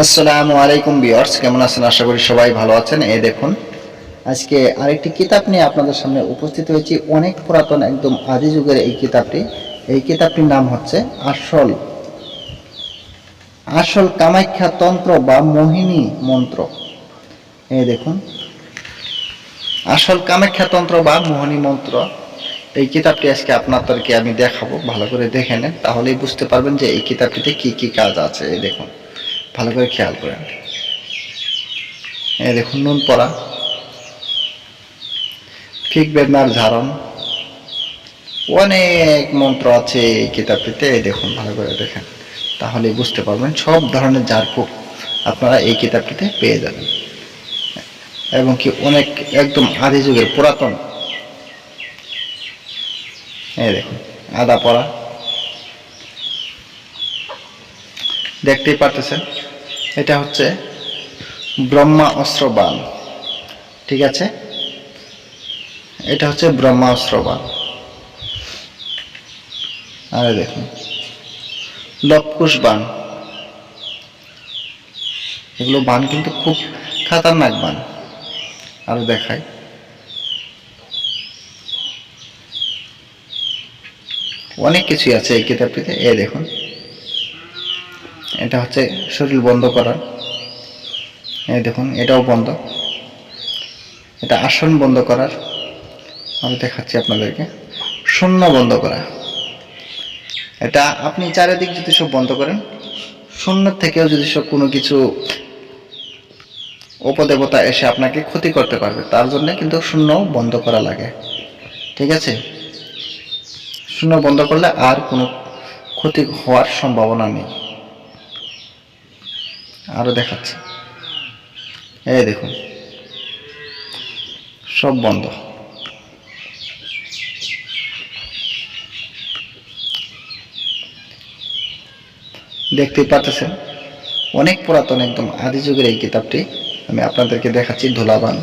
আসসালামু আলাইকুম বিয়ার্স কেমন আছেন? আশা করি সবাই ভালো আছেন। এই দেখুন, আজকে আরেকটি কিতাব নিয়ে আপনাদের সামনে উপস্থিত হয়েছি। অনেক পুরাতন, একদম আদি যুগের এই কিতাবটি। এই কিতাবটির নাম হচ্ছে আসল আসল কামাখ্যা তন্ত্র বা মোহিনী মন্ত্র। এই দেখুন, আসল কামাখ্যা তন্ত্র বা মোহিনী মন্ত্র। এই কিতাবটি আজকে আপনাদেরকে আমি দেখাবো। ভালো করে দেখে নেন, তাহলেই বুঝতে পারবেন যে এই কিতাবটিতে কি কি কাজ আছে। এই দেখুন ভালো করে খেয়াল করেন। এই দেখুন, নুন পড়া। ঠিক বেদনার ঝাড়ন অনেক মন্ত্র আছে এই কিতাবটিতে দেখুন, ভালো করে দেখেন। তাহলে বুঝতে পারবেন, সব ধরনের ঝাড়ফুঁক আপনারা এই কিতাবটিতে পেয়ে যাবেন। এবং কি অনেক একদম আদি যুগের পুরাতন। এই দেখুন, আদা পড়া। দেখতেই পারতেছেন? এটা হচ্ছে ব্রহ্মা অস্ত্র বান ঠিক আছে? এটা হচ্ছে ব্রহ্মা অস্ত্র বান আর দেখুন, লবকুশ বান এগুলো বান কিন্তু খুব খাতারনাক বান আরও দেখাই। অনেক কিছুই আছে এই কিতাবটিতে। এ দেখুন এটা হচ্ছে শরীর বন্ধ করার এই দেখুন, এটাও বন্ধ। এটা আসন বন্ধ করার। আমি দেখাচ্ছি আপনাদেরকে। শূন্য বন্ধ করা। এটা আপনি চারিদিক যদি সব বন্ধ করেন শূন্যের থেকেও যদি সব কোনো কিছু উপদেবতা এসে আপনাকে ক্ষতি করতে পারবে, তার জন্য কিন্তু শূন্য বন্ধ করা লাগে। ঠিক আছে? শূন্য বন্ধ করলে আর কোনো ক্ষতি হওয়ার সম্ভাবনা নেই। আরও দেখাচ্ছি। এই দেখুন। সব বন্ধ। দেখতেই পাচ্ছেন অনেক পুরাতন একদম আদি যুগের এই কিতাবটি আমি আপনাদেরকে দেখাচ্ছি, ধুলাবান।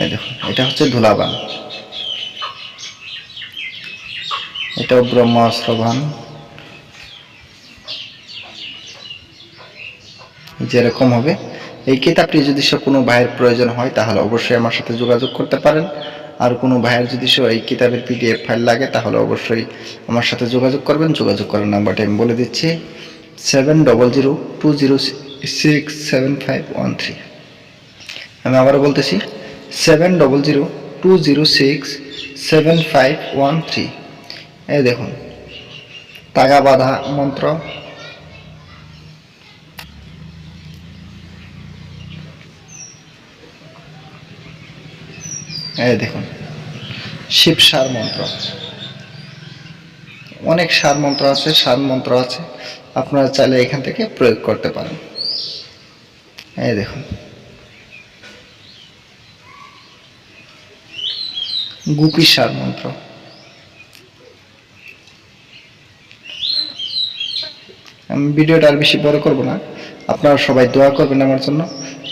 এই দেখুন, এটা হচ্ছে ধুলাবান। এটাও ব্রহ্মাস্ত্রবান যেরকম হবে। এই কিতাবটি যদি সে কোনো ভাইয়ের প্রয়োজন হয়, তাহলে অবশ্যই আমার সাথে যোগাযোগ করতে পারেন। আর কোনো ভাইয়ের যদি সে এই কিতাবের পিডিএফ ফাইল লাগে, তাহলে অবশ্যই আমার সাথে যোগাযোগ করবেন। যোগাযোগ করার নাম্বারটা আমি বলে দিচ্ছি। Seven double zero two zero six seven five one three আমি আবারও বলতেছি seven double zero two zero six seven five one three এই দেখুন তাগা বাঁধা মন্ত্র। এই দেখুন, শিব সার মন্ত্র অনেক সার মন্ত্র আছে, সার মন্ত্র আছে, আপনারা চাইলে এখান থেকে প্রয়োগ করতে পারেন। এই দেখুন। গুপি সার মন্ত্র। আমি ভিডিওটা আর বেশি বড় করব না। আপনারা সবাই দোয়া করবেন আমার জন্য।